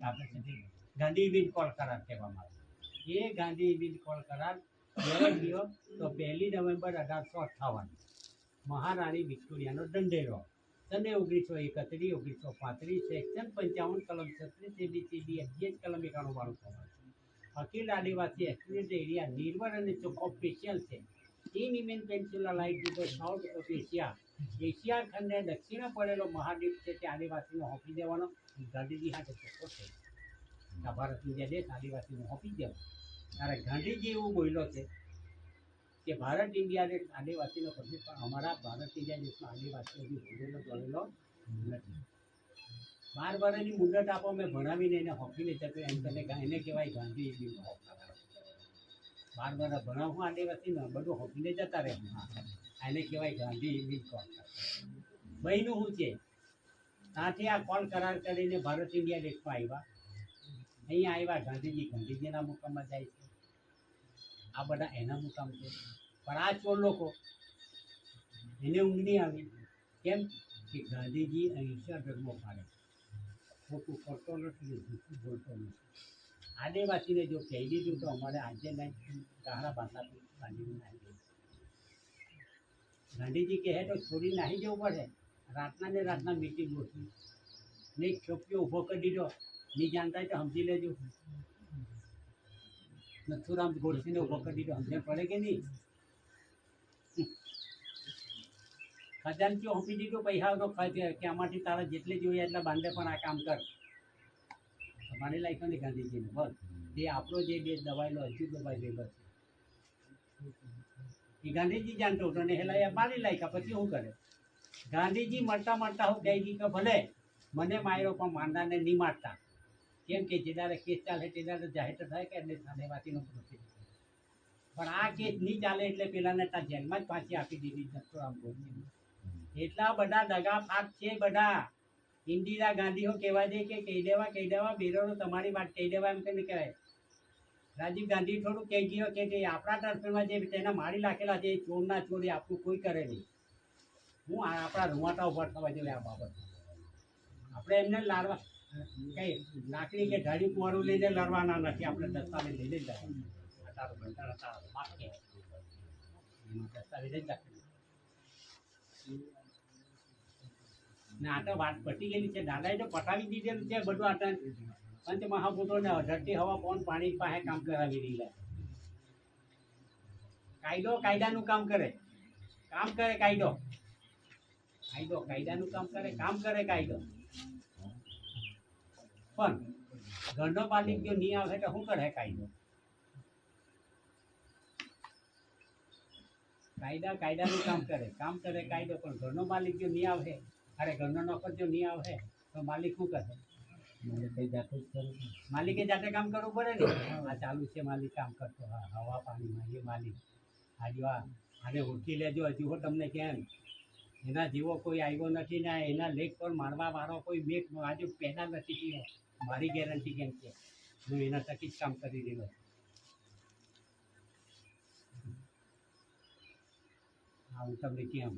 આપણે સુધી તે ગાંધી વિન કોલ કરાર કહેવામાં આવે એ ગાંધી વિન કોલ કરાર ગયો તો પહેલી નવેમ્બર અઢારસો અઠ્ઠાવન મહારાણી વિક્ટોરિયાનો દંડેરો. સને ઓગણીસો એકત્રીસ, ઓગણીસો પાંત્રીસ સેક્શન પંચાવન, કલમ છત્રીસ, એબીસીડી અગિયાર કલમ એકાણું વાળું પ્રમાણ અખિલ આદિવાસી એક્સપ્રેસ એરિયા નિર્વર અને ચોખ્ખો સ્પેશિયલ છે. હોંપી ગાંધીજી હોંપી એવું બોલ્યો છે કે ભારત ઇન્ડિયા દેશ આદિવાસીનો પણ અમારા ભારત ઇન્ડિયા દેશમાં આદિવાસીઓ હજી નથી. બાર વર્ષની મુદત આપો મેં ભણાવીને એને હોકીને જતો, એમ તને એને કહેવાય ગાંધી બી બાર વર્ષ ભણાવું આદિવાસીને બધું હોકીને જતા રહે. એને કહેવાય ગાંધી કોલ બહેનું શું છે? ત્યાંથી આ કોલ કરાર કરીને ભારત ઇન્ડિયા દેશમાં આવ્યા? અહીંયા આવ્યા ગાંધીજી. ગાંધીજીના મુકામમાં જાય છે. આ બધા એના મુકામ છે. પણ આ ચોર લોકો, એને ઊંઘ નહીં આવી. કેમ? કે ગાંધીજી અહિંસા ધર્મો પાડે ખોટું કરતો નથી બોલતો નથી. આદિવાસીને જો કહી દીધું તો અમારે આજે નહીં ગાહડા બાંધા બાંધીને નાહી જવું ગાંધીજી કહે તો છોડી નાહી જવું પડે. રાતના ને રાતના મીટિંગ ગોઠવી. નહીં છોકરીઓ ઊભો કરી દીધો. નહીં જાણતા તો સમજી લેજો. નથુરામ ગોડસીને ઊભો કરી દીધો. સમજણ પડે કે નહીં? ખજાનચી હોંપી દીધો, પૈસા તો ખર્ચ કે આમાંથી તારા જેટલી જોઈએ એટલા બાંધે પણ આ કામ કર. તમારે લાયકો નહીં ગાંધીજીને બસ. એ આપણો જે દેશ દબાયેલો હજુ દબાઈ ગયેલો છે. એ ગાંધીજી જાણતો હતો ને હેલા એ મારી લાયકા પછી શું કરે? ગાંધીજી મળતા મળતા હું કહી દી કે ભલે મને માર્યો પણ માંદાને નહીં મારતા. કેમ કે જે દાડે કેસ ચાલે તે દાડે જાહેર તો થાય કે એટલે સાદેવાસીનો પ્રોસેસ પણ આ કેસ નહીં ચાલે એટલે પેલાને ત્યાં જેલમાં જ પાછી આપી દીધી નથુરામ આમ એટલા બધા દગા ફાટ છે બધા. ઇન્દિરા ગાંધીઓ કહેવા દે કે કહી દેવા કહી દેવા બેરોડો તમારી વાત કહી દેવા એમ કરીને કહેવાય. રાજીવ ગાંધી થોડું કહી ગયો કે જે આપણા તરફેણમાં જે તેના મારી નાખેલા છે, એ ચોરના ચોરી આપણું કોઈ કરે નહીં. હું આપણા રૂવાટા ઊભા થવા જોઈએ આ બાબત. આપણે એમને લાડવા, કઈ લાકડી કે ઢાળી કુંવારું લઈને લડવાના નથી, આપણે દસ્તાવેજ લઈને જ કે. દસ્તાવેજ જ રાખી. ને આ તો વાત પતી ગયેલી છે. દાદાએ તો પટાવી દીધેલું છે બધું આટલા પંચ મહાભૂતોને અઢળતી હવા, પવન, પાણી પાસે કામ કરાવી દીધા કાયદો કાયદાનું કામ કરે. કામ કરે કાયદો. કાયદો કાયદાનું કામ કરે કામ કરે કાયદો. પણ ઘરનો માલિક જો નહીં આવે તો શું કરે કાયદો? કાયદા કાયદાનું કામ કરે કામ કરે કાયદો, પણ ઘરનો માલિક જો નહીં આવે અરે ઘરનો નોકર જો નહીં આવે તો માલિક શું કરે માલિકે જાતે કામ કરવું પડે ને? આ ચાલુ છે માલિક કામ કરતો. હા હવા પાણીમાં એ માલિક. આજુ આ આને ઓળખી લેજો. હજુ હો તમને કેમ? એના જેવો કોઈ આવ્યો નથી ને એના લેખ પર મારવા વાળો કોઈ મેક આજે પેદા નથી થયો મારી ગેરંટી કેમ છે? હું એના થકી જ કામ કરી રહ્યો હું તમને કેમ?